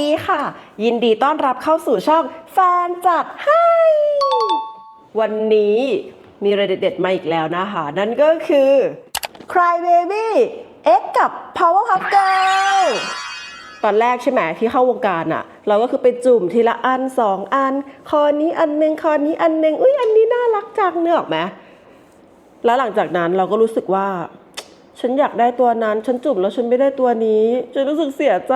ดีค่ะ ยินดีต้อนรับเข้าสู่ช่องแฟนจัดให้ วันนี้มีอะไรเด็ดๆมาอีกแล้วนะคะ นั่นก็คือ Cry Baby X กับ Powerpuff Girl ตอนแรกใช่ไหมที่เข้าวงการอะเราก็คือไปจุ่มทีละอันสองอัน คอนี้อันหนึ่งคอนี้อันหนึ่งอุ้ยอันนี้น่ารักจังเนื้อออกไหมแล้วหลังจากนั้นเราก็รู้สึกว่า ฉันอยากได้ตัวนั้น ฉันจุ่มแล้วฉันไม่ได้ตัวนี้ ฉันรู้สึกเสียใจ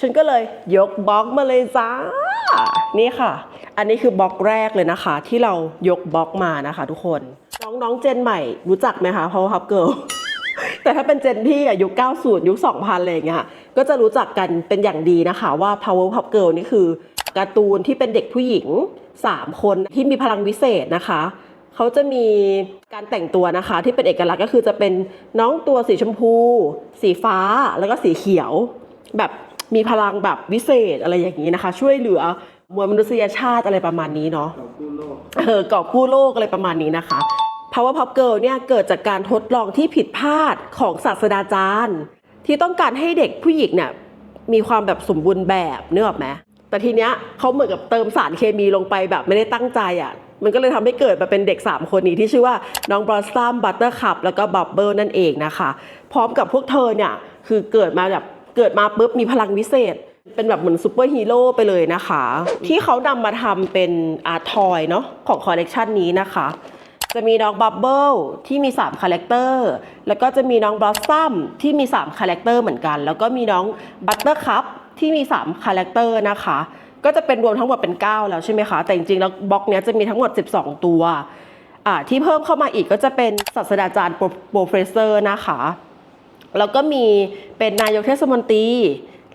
ฉันก็เลยยกบล็อกมาเลยจ้า นี่ค่ะ อันนี้คือบล็อกแรกเลยนะคะ ที่เรายกบล็อกมานะคะ ทุกคน น้องๆเจนใหม่รู้จักไหมคะ Powerpuff Girl แต่ถ้าเป็นเจนพี่อะยุค 90 ยุค 2000 อะไรอย่างเงี้ย ก็จะรู้จักกันเป็นอย่างดีนะคะว่า Powerpuff Girl นี่คือการ์ตูนที่เป็นเด็กผู้หญิง 3 คนที่มีพลังวิเศษนะคะ เขาจะมีการแต่งตัวนะคะ ที่เป็นเอกลักษณ์ก็คือจะเป็นน้องตัวสีชมพู สีฟ้าแล้วก็สีเขียว แบบ มีพลังแบบวิเศษอะไรอย่างนี้นะคะ ช่วยเหลือมวลมนุษยชาติอะไรประมาณนี้เนาะเรากู้โลกเออกอบกู้โลกอะไรประมาณนี้นะคะ Powerpuff Girl เนี่ยเกิดจากการทดลองที่ผิดพลาดของศาสตราจารย์ ที่ต้องการให้เด็กผู้หญิงเนี่ยมีความแบบสมบูรณ์แบบเนื้อออกไหมแต่ทีเนี้ยเขาเหมือนกับเติมสารเคมีลงไปแบบไม่ได้ตั้งใจอะมันก็เลยทำให้เกิดมาเป็นเด็ก 3 คนนี้ที่ชื่อว่าน้องบลอสซัมบัตเตอร์คัพแล้วก็บับเบิลนั่นเองนะคะ พร้อมกับพวกเธอเนี่ยคือเกิดมาแบบ เกิดมาปุ๊บมีพลังวิเศษ เป็นแบบเหมือนซูเปอร์ฮีโร่ไปเลยนะคะ ที่เขานำมาทำเป็นอาร์ทอยเนาะของคอลเลกชันนี้นะคะ จะมีน้องบับเบิลที่มี3คาแรคเตอร์แล้วก็จะมีน้องบลอสซัมที่มี3คาแรคเตอร์เหมือนกัน แล้วก็มีน้องบัตเตอร์คัพที่มี3คาแรคเตอร์นะคะ ก็จะเป็นรวมทั้งหมดเป็น 9 แล้วใช่ไหมคะ แต่จริงๆแล้วบล็อกเนี้ยจะมีทั้งหมด 12 ตัวที่เพิ่มเข้ามาอีกก็จะเป็นศาสตราจารย์โปรเฟสเซอร์นะคะ แล้วก็มีเป็นนายกเทศมนตรี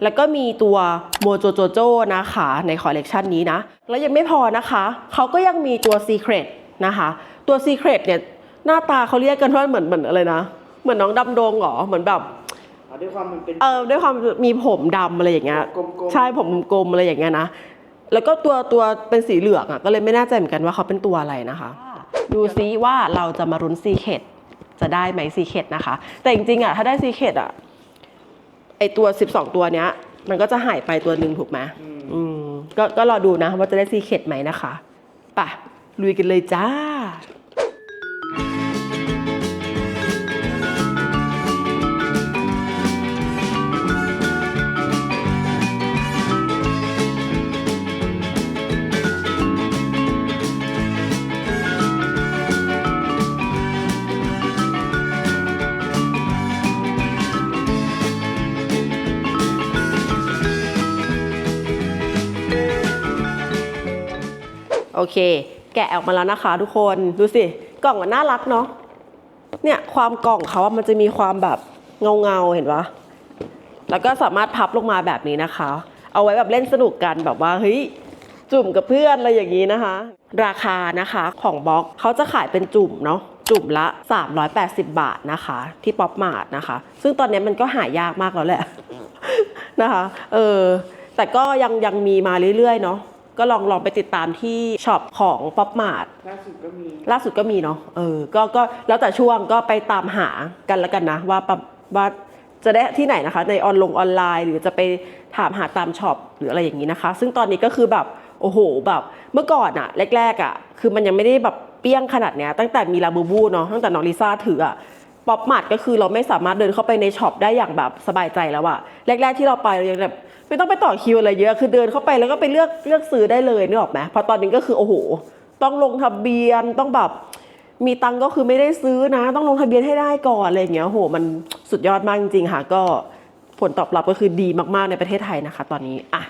แล้วก็มีตัวโมโจโจโจนะคะในคอลเลกชันนี้นะ แล้วยังไม่พอนะคะ เขาก็ยังมีตัว Secret นะคะ ตัว Secret เนี่ยหน้าตาเขาเรียกกันว่าเหมือนเหมือนอะไรนะ เหมือนน้องดำดงเหรอ เหมือนแบบเอาด้วยความมันเป็นเออด้วยความมีผมดำอะไรอย่างเงี้ยกลมๆใช่ผมกลมๆอะไรอย่างเงี้ยนะ แล้วก็ตัวตัวเป็นสีเหลืองอะก็เลยไม่แน่ใจเหมือนกันว่าเขาเป็นตัวอะไรนะคะ ดูซิว่าเราจะมารุนซีเคด จะได้ไหมซีเคดนะคะ แต่จริงๆอะถ้าได้ซีเคดอะไอตัว 12 ตัวเนี้ย มันก็จะหายไปตัวหนึ่งถูกไหมอืมก็ก็รอดูนะว่าจะได้ซีเคดไหมนะคะไปะลุยกันเลยจ้า อเค แกะออกมาแล้วนะคะ ทุกคนดูสิกล่องมันน่ารักเนาะเนี่ยความกล่องเขาอะมันจะมีความแบบเงาเงาเห็นปะแล้วก็สามารถพับลงมาแบบนี้นะคะ เอาไว้แบบเล่นสนุกกันแบบว่าเฮ้ยจุ่มกับเพื่อนอะไรอย่างนี้นะคะ ราคานะคะของบล็อกเขาจะขายเป็นจุ่มเนาะจุ่มละ 380 บาทนะคะ ที่ป๊อปมาร์ทนะคะ ซึ่งตอนนี้มันก็หายากมากแล้วแหละนะคะ เออแต่ก็ยังยังมีมาเรื่อยๆเนาะ ก็ลองลองไปติดตามที่ช็อปของป๊อปมาร์ทล่าสุดก็มีล่าสุดก็มีเนาะเออก็ก็แล้วแต่ช่วงก็ไปตามหากันแล้วกันนะ ว่าปะว่าจะได้ที่ไหนนะคะ ในออนลงออนไลน์ หรือจะไปถามหาตามช็อปหรืออะไรอย่างนี้นะคะ ซึ่งตอนนี้ก็คือแบบโอ้โหแบบเมื่อก่อนอะแรกๆอะคือมันยังไม่ได้แบบเปี้ยงขนาดเนี้ยตั้งแต่มีลาบูบูเนาะตั้งแต่น้องลิซ่าถืออะ ป๊อปมาร์ทก็คือเราไม่สามารถเดินเข้าไปในช็อปได้อย่างแบบสบายใจแล้วอะแรก ๆที่เราไปเรายังแบบไม่ต้องไปต่อคิวอะไรเยอะ คือเดินเข้าไปแล้วก็ไปเลือกเลือกซื้อได้เลยนึกออกไหมพราะตอนนี้ก็คือโอ้โห ต้องลงทะเบียนต้องแบบมีตังก็คือไม่ได้ซื้อนะ ต้องลงทะเบียนให้ได้ก่อนอะไรอย่างเงี้ยโหมันสุดยอดมากจริงๆค่ะก็ผลตอบรับก็คือดีมากๆในประเทศไทยนะคะ ตอนนี้อะ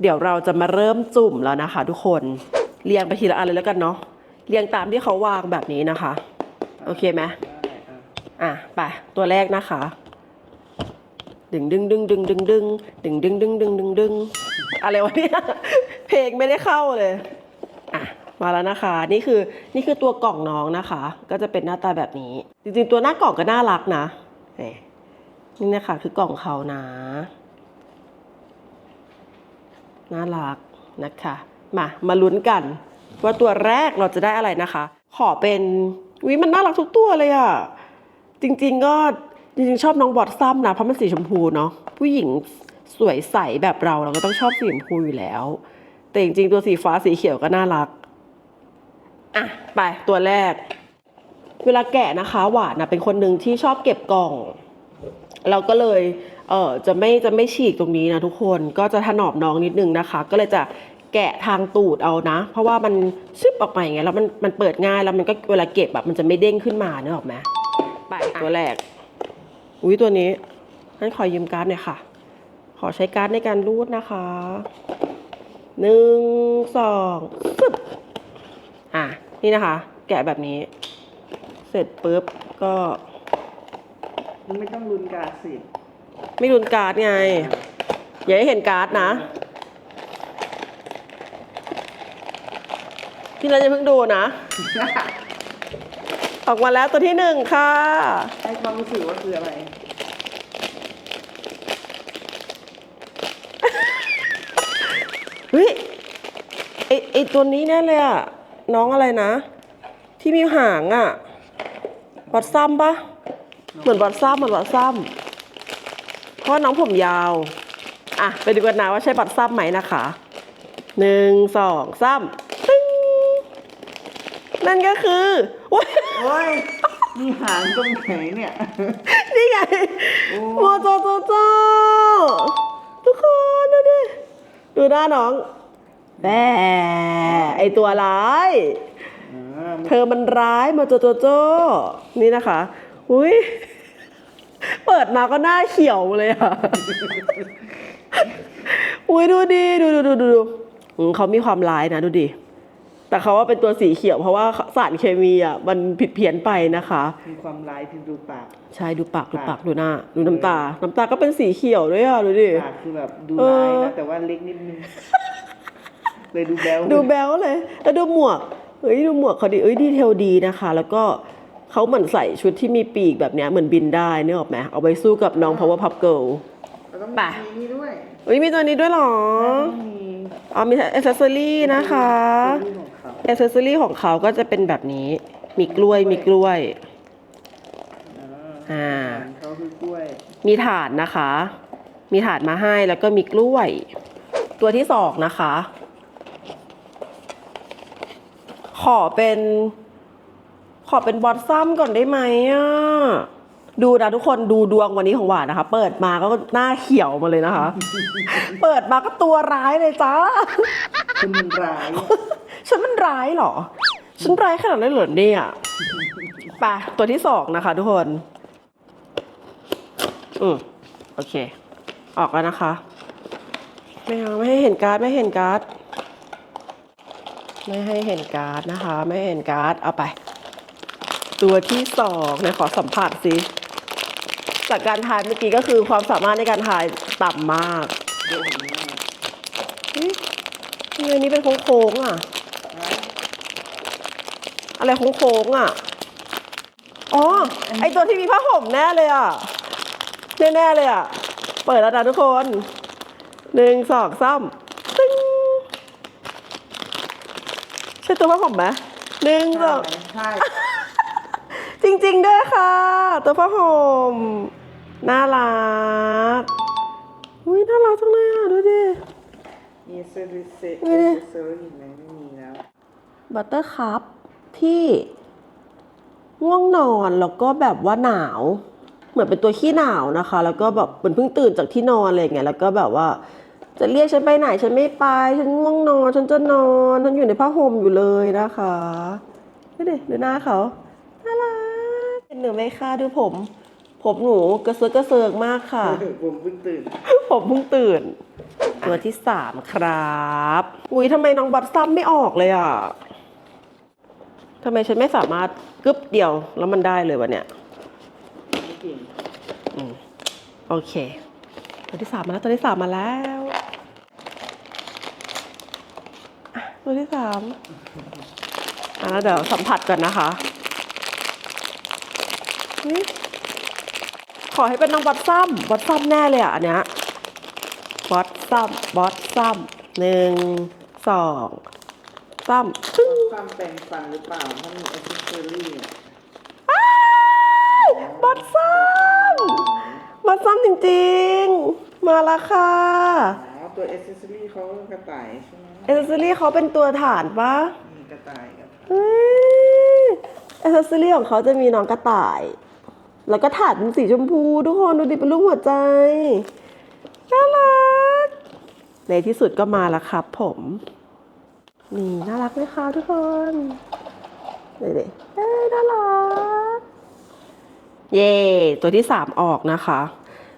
เดี๋ยวเราจะมาเริ่มจุ่มแล้วนะคะ ทุกคนเรียงไปทีละอันเลยแล้วกันเนาะเรียงตามที่เขาวางแบบนี้นะคะ โอเคไหม อะไปตัวแรกนะคะดึงดึงดึงดึงดึงดึงดึงดึงดึงดึงดึงดึงอะไรวะเนี่ยเพลงไม่ได้เข้าเลยอะมาแล้วนะคะ นี่คือนี่คือตัวกล่องน้องนะคะ ก็จะเป็นหน้าตาแบบนี้ จริงๆ ตัวหน้ากล่องก็น่ารักนะนี่นี่นะคะคือกล่องเขานะน่ารักนะคะมามาลุ้นกัน ว่าตัวแรกเราจะได้อะไรนะคะ ขอเป็นวิมันน่ารักทุกตัวเลยอะ จริง ๆ ก็จริงๆชอบน้องบอดซัมนะเพราะมันสีชมพูเนาะผู้หญิงสวยใสแบบเราเราก็ต้องชอบสีชมพูอยู่แล้ว แต่จริงๆตัวสีฟ้าสีเขียวก็น่ารักอะไปตัวแรก เวลาแกะนะคะ หวานนะเป็นคนหนึ่งที่ชอบเก็บกล่อง เราก็เลยเออจะไม่จะไม่ฉีกตรงนี้นะทุกคนก็จะถนอมน้องนิดนึงนะคะ ก็เลยจะแกะทางตูดเอานะ เพราะว่ามันซึบออกมาอย่างเงี้ยแล้วมันมันเปิดง่ายแล้วมันก็เวลาเก็บแบบมันจะไม่เด้งขึ้นมาเนกออกไหม ตัวแรก อุ้ยตัวนี้นั่นขอยืมการ์ดหน่อยค่ะ ขอใช้การ์ดในการรูดนะคะหนึ่งสองซึบอะ นี่นะคะ แกะแบบนี้ เสร็จปุ๊บก็ ไม่ต้องลุ้นการดสิไม่รุนการ์ดไง อย่าให้เห็นการ์ดนะ พี่นัทจะเพิ่งดูนะ ออกมาแล้วตัวที่หนึ่งค่ะ ให้ความรู้สึกว่าคืออะไร เฮ้ยไอไอตัวนี้แน่เลยอะน้องอะไรนะ ที่มีหางอะบอดซัมปะเหมือนบอดซัมเหมือนบอดซัมเพราะว่าน้องผมยาว อะ ไปดูกันนะว่าใช่บอดซัมไหมนะคะหนึ่งสองสามตึ้งนั่นก็คืออุ๊ย โอ้ย มีหางตรงไหนเนี่ย นี่ไงโอ้โมโจโจโจทุกคนดูดิ ดูหน้าน้องแบ่ไอตัวร้ายอ่าเธอมันร้ายมาโจโจโจนี่นะคะ อุ้ยเปิดมาก็หน้าเขียวเลยอะ อุ้ยดูดิ ดูดูดูดูดูอืมเขามีความร้ายนะดูดิ แต่เขาว่าเป็นตัวสีเขียวเพราะว่าสารเคมีอะมันผิดเพี้ยนไปนะคะ มีความร้ายที่ดูปาก ใช่ดูปากดูปากดูหน้าดูน้ำตา น้ำตาก็เป็นสีเขียวด้วยอะดูดิปากคือแบบดูเออร้ายนะแต่ว่าเล็กนิดนึงเลยดูแบ๊วดูแบลเลยแล้วดูหมวกเฮ้ยดูหมวกเขาดีเอ้ยดีเทลดีนะคะ แล้วก็เขาเหมือนใส่ชุดที่มีปีกแบบเนี้ยเหมือนบินได้เนื้อออกไหมเอาไปสู้กับน้อง power pop girl แล้วต้องไป มีนี่ด้วยเฮ้ยมีตัวนี้ด้วยเหรอต้องมีอ๋อมีอ c เซสซอรี่นะคะซีรีส์ของเขาอ c เซสซอรี่ของเขาก็จะเป็นแบบนี้ มีกล้วยมีกล้วย อ่าเขาคือกล้วย มีถาดนะคะ มีถาดมาให้แล้วก็มีกล้วย ตัวที่สองนะคะ ขอเป็น ขอเป็นบอสซัมก่อนได้ไหมอะ ดูนะทุกคนดูดวงวันนี้ของหวานนะคะ เปิดมาก็หน้าเขียวมาเลยนะคะ เปิดมาก็ตัวร้ายเลยจ้าคุณมันร้าย ฉันมันร้ายเหรอ ฉันร้ายขนาดนั้นเหรอเนี่ยไปตัวที่สองนะคะ ทุกคนอืมโอเค ออกแล้วนะคะไม่เอาไม่ให้เห็นการ์ดไม่ให้เห็นการ์ดไม่ให้เห็นการ์ดนะคะ ไม่ให้เห็นการ์ดเอาไป ตัวที่สองไหนขอสัมผัสสิ จากการทายเมื่อกี้ก็คือความสามารถในการทายต่ำมากเดี๋ยวผมว่าเฮ้ยทำไมนี้เป็นโค้งๆอะ อะไรโค้งๆอะ อ๋อ ไอตัวที่มีผ้าห่มแน่เลยอะ แน่ๆเลยอะ เปิดแล้วนะทุกคน หนึ่งสองสามตึ้งใช่ตัวผ้าห่มไหมหนึ่งสอง ใช่ จริงๆด้วยค่ะ ตัวผ้าห่ม น่ารักอุ้ยน่ารักจังเลยอะ ดูดิ มีเซอร์เซนี่ดิเซอร์อีกไหมไม่มีแล้ว บัตเตอร์คัพที่ง่วงนอนแล้วก็แบบว่าหนาว เหมือนเป็นตัวขี้หนาวนะคะ แล้วก็แบบเหมือนเพิ่งตื่นจากที่นอนอะไรอย่างเงี้ยแล้วก็แบบว่า จะเรียกฉันไปไหนฉันไม่ไป ฉันง่วงนอน ฉันจะนอนฉันอยู่ในผ้าห่มอยู่เลยนะคะดูดิดูหน้าเขาน่ารักเห็นหนูไหมคะดูผม ผมหนูกระเซาะกระเซิงมากค่ะ ผมเพิ่งตื่น ผมเพิ่งตื่น ตัวที่สามครับอุ้ยทำไมน้องบัตซัมไม่ออกเลยอะทำไมฉันไม่สามารถกึบเดียวแล้วมันได้เลยวะเนี่ยไม่เก่งอืมโอเค ตัวที่สามมาแล้วตัวที่สามมาแล้วอะตัวที่สามอะแล้วเดี๋ยวสัมผัสก่อนนะคะนี่ ขอให้เป็นน้องบอสซัมบอสซัมแน่เลยอะอันเนี้ยบอสซัมบอสซัมหนึ่งสองซัมตึ้งความแปลงฟันหรือเปล่าถ้ามีอ c เซอรี่เนี่ยอ้ายบอสซัมบอสซัมจริงๆ มามาแล้วค่ะอ๋อตัวเอเซอรี่เขากระต่ายใช่ไหมเอเซอรี่เขาเป็นตัวฐานปะมีกระต่ายกับเฮ้ยเอเซอรี่ของเขาจะมีน้องกระต่าย แล้วก็ถาดเป็นสีชมพูทุกคนดูดิเป็นรูปหัวใจน่ารักในที่สุดก็มาแล้วครับ ผม นี่น่ารักไหมคะทุกคนเด็เอ้ยน่ารัก เย่ตัวที่สามออกนะคะ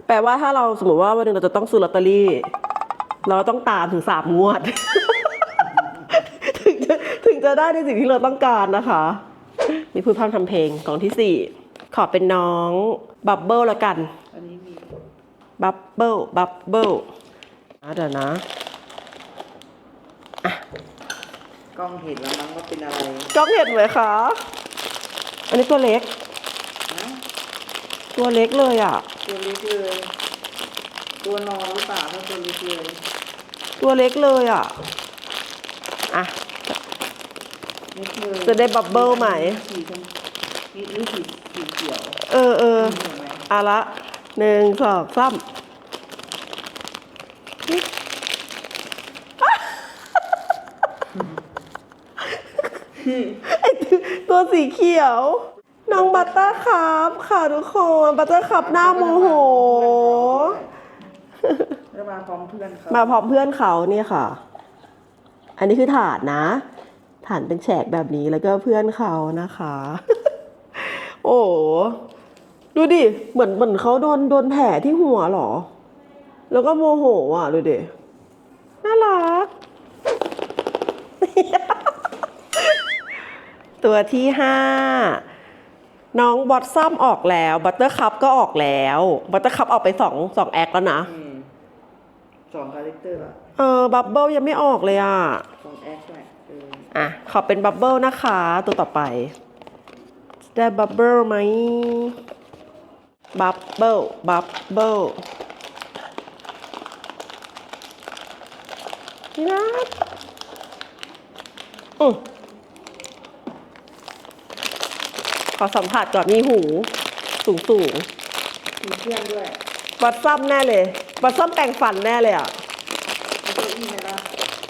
แปลว่าถ้าเราสมมติว่าวันหนึงเราจะต้องซื้อลอตเตอรี่ เราต้องตามถึงสามงวด ถึงจะถึงจะได้ในสิ่งที่เราต้องการนะคะ นี่พูดพร่ำทำเพลงกล่องที่สี่ ขอเป็นน้องบับเบิลละกันอันนี้มีบับเบิลบับเบิลอะเดี๋ยวนะกล้องเห็นแล้วมั้งว่าเป็นอะไรกล้องเห็นไหมคะ อันนี้ตัวเล็ก นะตัวเล็กเลยอะ ตัวเล็กเลยตัวนอนหรือเปล่าถ้าตัวเล็กเลยตัวเล็กเลยอะ อะเล็กเลยจะได้บับเบิ้ลไหม สีชม นี่หรือสีสีเขียวเออเออเห็นไหมอะละหนึ่งสองสามไอ้ตัวตัวสีเขียว น้องบัตเตอร์ครับค่ะทุกคนบัตเตอร์ครับหน้าโมโหมาพร้อมเพื่อนเขามาพร้อมเพื่อนเขาเนี่ยค่ะ อันนี้คือฐานนะฐานเป็นแฉกแบบนี้แล้วก็เพื่อนเขานะคะ โอ้โหดูดิ เหมือนเหมือนเขาโดนโดนแผลที่หัวเหรอ แล้วก็โมโหอะดูดิ น่ารัก ตัวที่ห้าน้องบอทซัมออกแล้ว บัตเตอร์คัพก็ออกแล้ว บัตเตอร์คัพออกไปสองสองแอคแล้วนะ อืมสองคาแรคเตอร์ละเออ บับเบิลยังไม่ออกเลยอะ สองแอคด้วยเออ อะ ขอเป็นบับเบิลนะคะ ตัวต่อไป ได้บับเบิลไหมบับเบิลบับเบิลนี่นะอือขอสัมผัสก่อนมีหู สูงสูงมีเพื่อนด้วยๆบัตซัมแน่เลยบัตซัมแปลงฟันแน่เลยอะเอาเก้าอี้ไหมล่ะ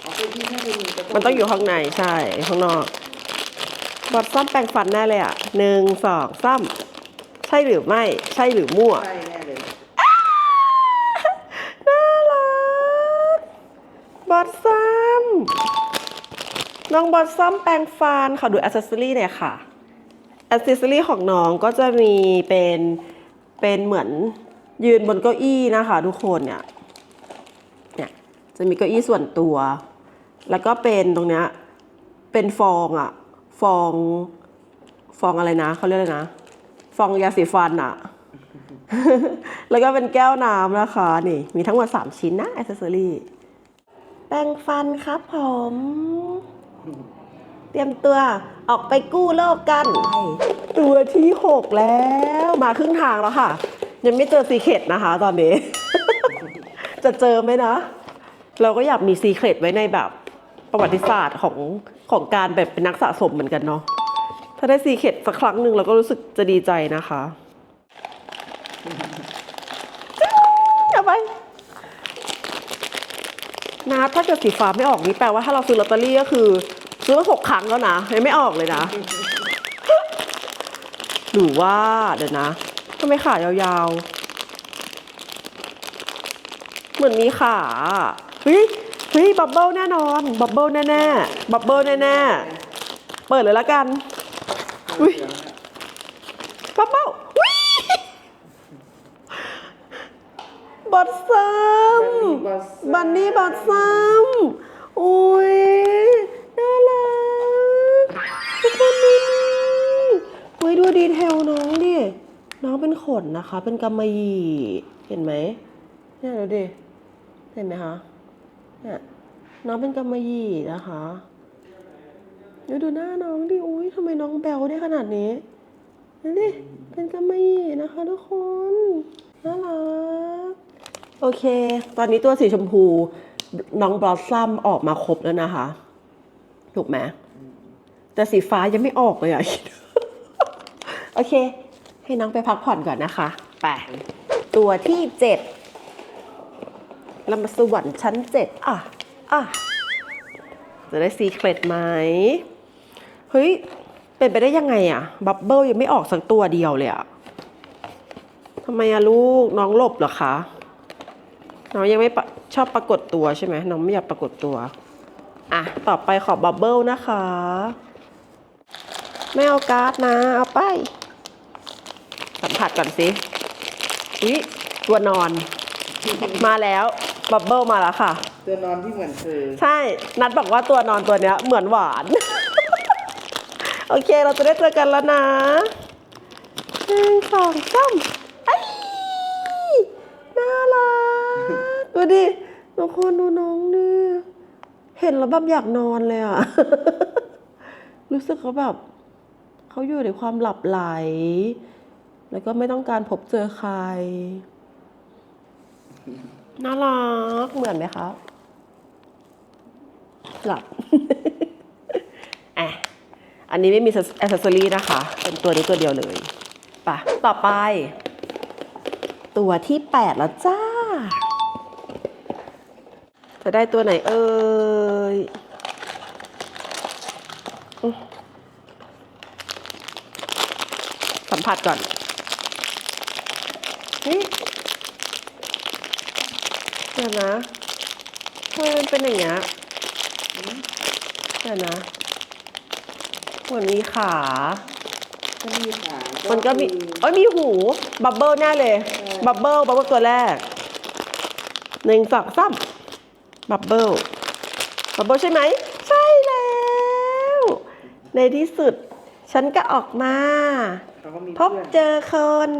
เอาเก้าอี้ถ้าจะมีก็มันต้องอยู่ข้างในใช่ ข้างนอก บอดซ้ำแปรงฟันแน่เลยอะหนึ่งสองซ้ำใช่หรือไม่ ใช่หรือมั่ว ใช่แน่เลยน่ารัก บอดซ้ำน้องบอดซ้ำแปรงฟันขอดูอ c เซสซอรี่หน่อยค่ะอ c เซสซอรี่ของน้องก็จะมีเป็นเป็นเหมือนยืนบนเก้าอี้นะคะ ทุกคนเนี่ยเนี่ยจะมีเก้าอี้ส่วนตัว แล้วก็เป็นตรงเนี้ยเป็นฟองอะ ฟอง ฟองอะไรนะเขาเรียกอะไรนะ ฟองยาสีฟันอะแล้วก็เป็นแก้วน้ำนะคะ นี่ มีทั้งหมด 3 ชิ้นนะอ c เซสซอรี่แปรงฟันครับผม เตรียมตัวออกไปกู้โลกกัน ตัวที่ 6 แล้วมาครึ่งทางแล้วค่ะ ยังไม่เจอซีเคร็ตนะคะตอนนี้ จะเจอไหมนะ เราก็อยากมีซีเคร็ตไว้ในแบบประวัติศาสตร์ของ ของการแบบเป็นนักสะสมเหมือนกันเนาะถ้าได้ซีเคร็ตสักครั้งหนึ่งเราก็รู้สึกจะดีใจนะคะเอาไปนะถ้าเกิดสีฟ้าไม่ออกนี่แปลว่าถ้าเราซื้อลอตเตอรี่ก็คือซื้อมาหกครั้งแล้วนะยังไม่ออกเลยนะ หรือว่าเดี๋ยวนะทำไมขายาวๆ เหมือนมีขาเฮ้ย ฮ้ยบับเบิลแน่นอนบับเบิลแน่ๆบับเบิลแน่ๆเปิดเลยละกันอุ๊ยบับเบิลอุ๊ยบอดซัมบันนี่บอดซัมอุ้ยน่ารักทุกคนดูนี่อุ้ยดูดีเทลน้องดิน้องเป็นขนนะคะ เป็นกำมะหยี่เห็นไหมเนี่ยดูดิเห็นไหมคะ เนี่ยน้องเป็นกำมะหยี่นะคะเดี๋ยวดูหน้าน้องดิอุ้ยทำไมน้องแบลได้ขนาดนี้ดูดิเป็นกำมะหยี่นะคะทุกคนน่ารักโอเค ตอนนี้ตัวสีชมพูน้องบลอสซัมออกมาครบแล้วนะคะ ถูกไหมแต่สีฟ้ายังไม่ออกเลยอะโอเค ให้น้องไปพักผ่อนก่อนนะคะ ไป ตัวที่เจ็ด แล้วมาสวรรค์ชั้นเจ็ดอะ อะ จะได้ซีเครตไหม เฮ้ย เป็นไปได้ยังไงอะบับเบิลยังไม่ออกสักตัวเดียวเลยอะทำไมอะลูกน้องหลบเหรอคะ น้องยังไม่ชอบปรากฏตัวใช่ไหมน้องไม่อยากปรากฏตัว อะ ต่อไปขอบับเบิลนะคะ ไม่เอาการ์ดนะ เอาไป สัมผัสก่อนสิอุ๊ยตัวนอน มาแล้ว บับเบิลมาแล้วค่ะ ตัวนอนที่เหมือนเธอใช่ นัดบอกว่าตัวนอนตัวเนี้ยเหมือนหวาน โอเคเราจะได้เจอกันแล้วนะหนึ่งสองสามไอ้ยน่ารักดูดิทุกคนดูน้องดิเห็นแล้วแบบอยากนอนเลยอะ รู้สึกเขาแบบเขาอยู่ในความหลับไหล แล้วก็ไม่ต้องการพบเจอใคร น่ารัก เหมือนไหมครับหลับอะอันนี้ไม่มีอ c เซสซอรี่นะคะ เป็นตัวนี้ตัวเดียวเลยไปะต่อไป ตัวที่แปดแล้วจ้า จะได้ตัวไหนเอ่ยสัมผัสก่อนนี่ เดี๋ยวนะทำไมมันเป็นอย่างเงี้ยเดี๋ยวนะเหมือนมีขา ก็มีขามันก็มีคือเอ้ยมีหูบับเบิลแน่เลยใช่บับเบิลบับเบิลตัวแรกหนึ่งสองสามบับเบิลบับเบิลใช่ไหม ใช่แล้ว ในที่สุด ฉันก็ออกมา เขาก็มีพบเพื่อนเจอคน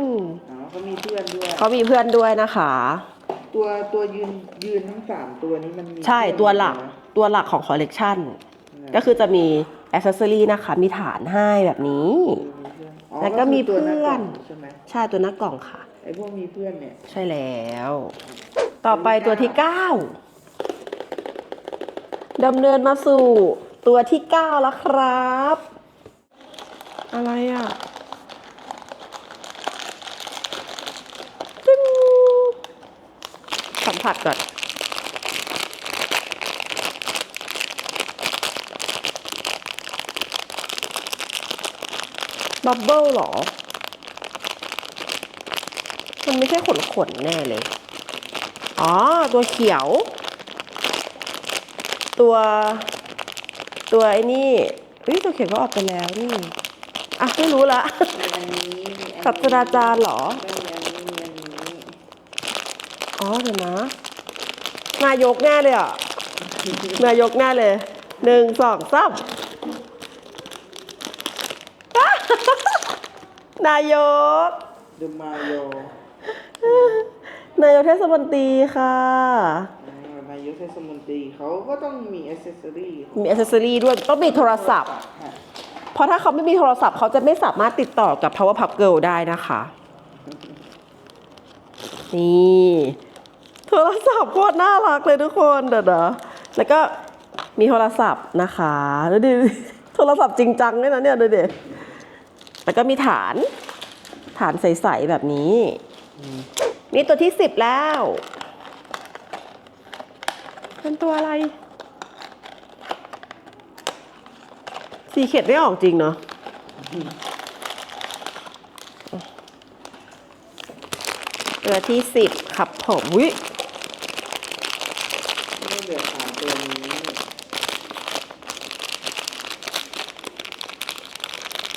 อ๋อเขามีเพื่อนด้วย เขามีเพื่อนด้วยนะคะ ตัวตัวยืนยืนทั้งสามตัวนี้มันมีใช่เพื่อนตัวหลักนะตัวหลักของคอลเลกชันนะก็คือจะมีอ c เซสซอรี่นะคะ มีฐานให้แบบนี้มีเพื่อนอ๋อแล้วก็มีคือตัวหาเพื่อนกล่งใช่ไหมใช่ตัวหน้ากล่องค่ะไอ้พวกมีเพื่อนเนี่ย ใช่แล้ว ต่อไปตัวที่เก้าดำเนินมาสู่ตัวที่เก้าแล้วครับ อะไรอะตึ้งสัม ผัสก่อนบับเบิ้ลเหรอ มันไม่ใช่ขนขนๆแน่เลย อ๋อ ตัวเขียว ตัว ตัวไอ้นี่เฮ้ยตัวเขียวก็ออกไปแล้วนี่ อะ ไม่รู้ละมีอันนี้มีอันนี้ศาสตราจารย์เหรอ ไม่มีอันนี้มีอันนี้ อ๋อเดี๋ยวนะนายกแน่เลยอะนายกแน่เลยหนึ่งสองสามนายกดูมาโยนายกเทศมนตรีค่ะ นายกเทศมนตรีเขาก็ต้องมีอ c เซสซอรี่มีอ c เซสซอรี่ด้วยต้องมีโทรศัพท์ เพราะถ้าเขาไม่มีโทรศัพท์เขาจะไม่สามารถติดต่อกับ Power Pup Girl ได้นะคะ นี่ โทรศัพท์โคตรน่ารักเลยทุกคนเดี๋ยวนะแล้วก็มีโทรศัพท์นะคะแล้วดิโทรศัพท์จริงจังเลยนะเนี่ยดูดิแล้วก็มีฐาน ฐานใสๆแบบนี้ นี่ตัวที่สิบแล้ว เป็นตัวอะไร สีเข็ดไม่ออกจริงเนาะตัวที่สิบครับผมวิ ไม่เหลือสามตัวนี้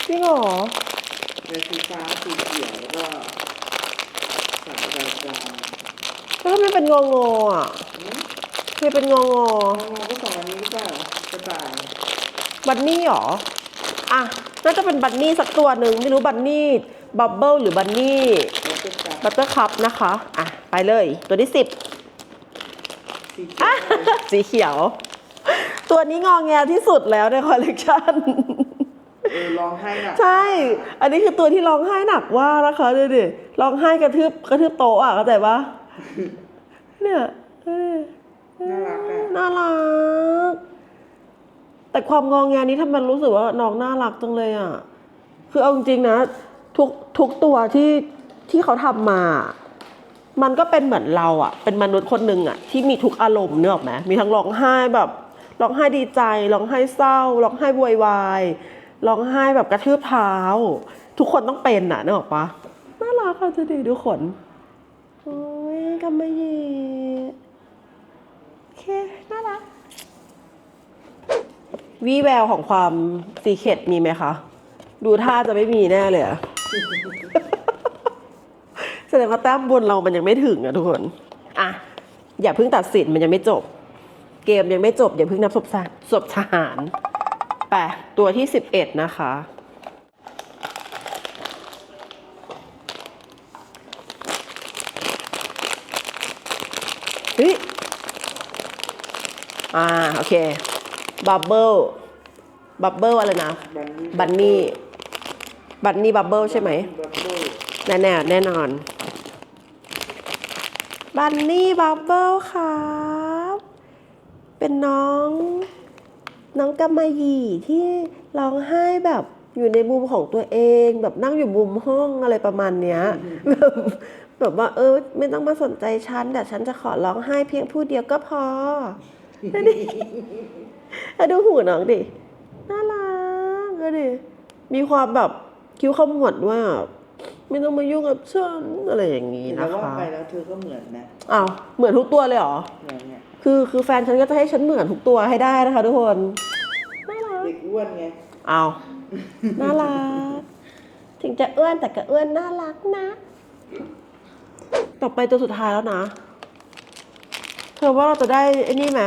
จริงเหรอ เรสีฟ้าสีเขียวแล้วก็ศาสตราจารย์ แล้วทำไมเป็น งองออะอืมทำไมเป็นงองอน้องๆก็สองอันนี้หรือเปล่ากระต่ายบันนี่เหรอ อะ น่าจะเป็นบันนี่สักตัวหนึ่งไม่รู้บันนี่บับเบิลหรือบันนี่แล้วก็จับบัตเตอร์คัพนะคะ อะ ไปเลย ตัวที่สิบ สีเขียวอะสีเขียว ตัวนี้งองแงที่สุดแล้วในคอลเลกชัน เออร้องไห้หนักใช่ อันนี้คือตัวที่ร้องไห้หนักว่านะคะดูดิร้องไห้กระทืบกระทืบโต๊ะอะเข้าใจปะ เนี่ยเออน่ารักอะน่ารัก แต่ความงองแงนี้ทำไมรู้สึกว่าน้องน่ารักจังเลยอะ คือเอาจริงๆนะ ทุกทุกตัวที่ที่เขาทำมา มันก็เป็นเหมือนเราอะเป็นมนุษย์คนหนึ่งอะที่มีทุกอารมณ์เนกอะไหมมีทั้งร้องไห้แบบร้องไห้ดีใจร้องไห้เศร้าร้องไห้โวยวายร้องไห้แบบกระทืบเท้า ทุกคนต้องเป็นอะนึกออกปะน่ารักค่ะจะดีทุกคนโอ้ยกำมะหยี่โอเค น่ารักวีแววของความซีเคดมีไหมคะ ดูท่าจะไม่มีแน่เลยอะแสดงว่าแต้มบุญเรามันยังไม่ถึงอะทุกคน อะ อย่าเพิ่งตัดสินมันยังไม่จบ เกมยังไม่จบ อย่าเพิ่งนับศพทหารศพทหาร ไป ตัวที่สิบเอ็ดนะคะ ฮ้ยอ่าโอเคบับเบิลบับเบิลอะไรนะ บันนี่ บันนี่บันนี่บับเบิลใช่ไหมบับเบิ้ลแน่แน่แน่นอน บันนี่บับเบิลครับ เป็นน้อง น้องกำมะหยี่ที่ร้องไห้แบบอยู่ในมุมของตัวเอง แบบนั่งอยู่มุมห้องอะไรประมาณเนี้ยแบบ แบบว่าเออ ไม่ต้องมาสนใจฉันแต่ฉันจะขอร้องไห้เพียงผู้เดียวก็พอดูดิอะดูหูน้องดิน่ารักดูดิมีความแบบคิ้วขมวดว่า ไม่ต้องมายุ่งกับฉันอะไรอย่างนี้แต่นะว่าคะไปแล้วเธอก็เหมือนนะอ้าวเหมือนทุกตัวเลยเหรอเหมือนเนี่ยคือคือแฟนฉันก็จะให้ฉันเหมือนทุกตัวให้ได้นะคะ ทุกคนเด็กอ้วนไงเอาน่ารักถึงจะอ้วนแต่ก็อ้วนน่ารักนะ ต่อไปตัวสุดท้ายแล้วนะ เธอว่าเราจะได้ไอ้นี่ไหม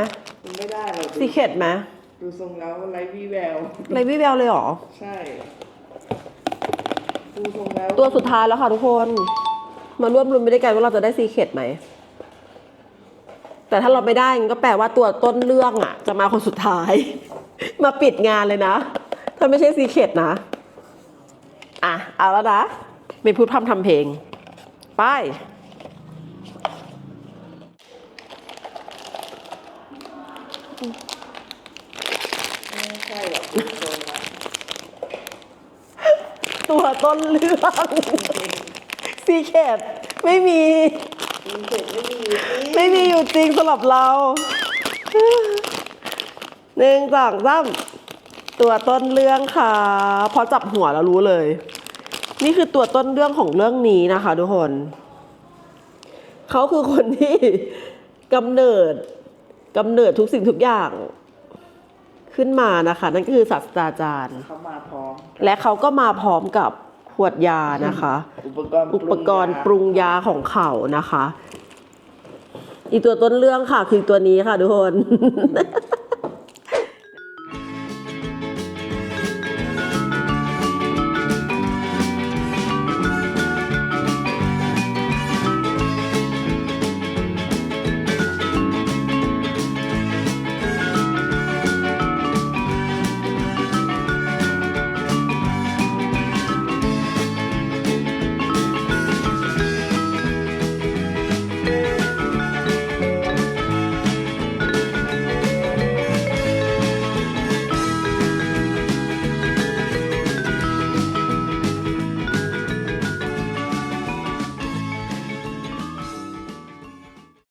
มันไม่ได้หรอกซีเคดไหมดูทรงแล้วไร้วี่แวว ไรวิแววเลยเหรอ ใช่ ดูทรงแล้วตัวสุดท้ายแล้วค่ะทุกคน มาร่วมรุ้นไปด้วยกันว่าเราจะได้ซีเคดไหม แต่ถ้าเราไม่ได้งั้นก็แปลว่าตัวต้นเรื่องอะ จะมาคนสุดท้าย มาปิดงานเลยนะ ถ้าไม่ใช่ซีเคดนะ อะ เอาแล้วนะ ไม่พูดพร่ำทำเพลง ไป ไม่ใช่หรอกดูทรงแล้วตัวต้นเรื่องซีเคดไม่มีมีเสร็จไม่มีอยู่จริงไม่มีอยู่จริงสำหรับเราหนึ่งสองสามตัวต้นเรื่องค่ะ พอจับหัวแล้วรู้เลย นี่คือตัวต้นเรื่องของเรื่องนี้นะคะทุกคน เขาคือคนที่กำเนิด กำเนิดทุกสิ่งทุกอย่างขึ้นมานะคะ นั่นก็คือศาสตราจารย์ เขามาพร้อม และเขาก็มาพร้อมกับขวดยานะคะ อุปกรณ์อุปกรณ์ปรุงยาของเขานะคะ อีกตัวต้นเรื่องค่ะคือตัวนี้ค่ะทุกคน